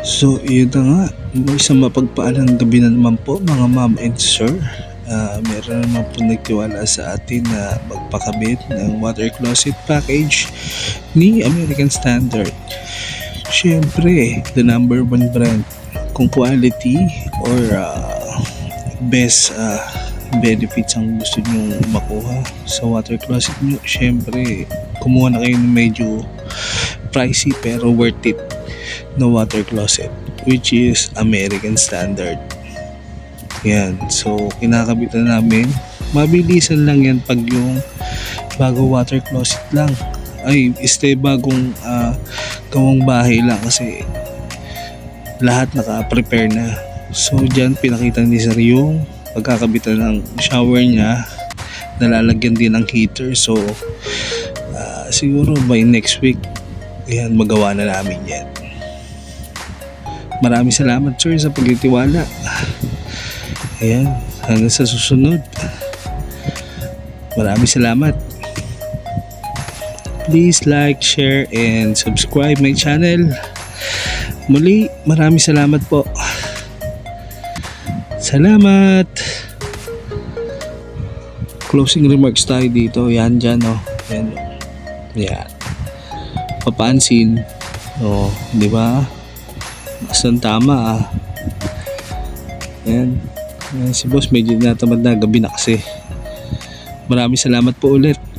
So, yun na nga. Isang mapagpaalang gabi na naman po mga ma'am and sir. Ah, meron naman po nagtiwala sa atin na magpakabit ng water closet package ni American Standard. Siyempre, the number one brand kung quality or ah, best ah, benefits ang gusto nyo makuha sa water closet nyo. Siyempre, kumuha na kayo ng medyo pricey pero worth it na water closet which is American Standard. Yan. So, kinakabitan namin. Mabilisan lang yan pag yung bago water closet lang. Ay, este bagong ah, gawang bahay lang kasi lahat naka-prepare na. So, dyan pinakita ni Sir yung pagkakabitan ng shower niya. Nalalagyan din ng heater. So, ah, siguro by next week, yan, magawa na namin yan. Maraming salamat sir sa pagtitiwala. Ayan, hanggang sa susunod. Maraming salamat. Please like, share, and subscribe my channel. Muli, maraming salamat po. Salamat. Closing remarks tayo dito. Yan dyan, oh. Yan. Yan. Papansin. Oh, di ba? Basta tama ah. Yan. Yan si boss medyo natamad na gabi na kasi. Maraming salamat po ulit.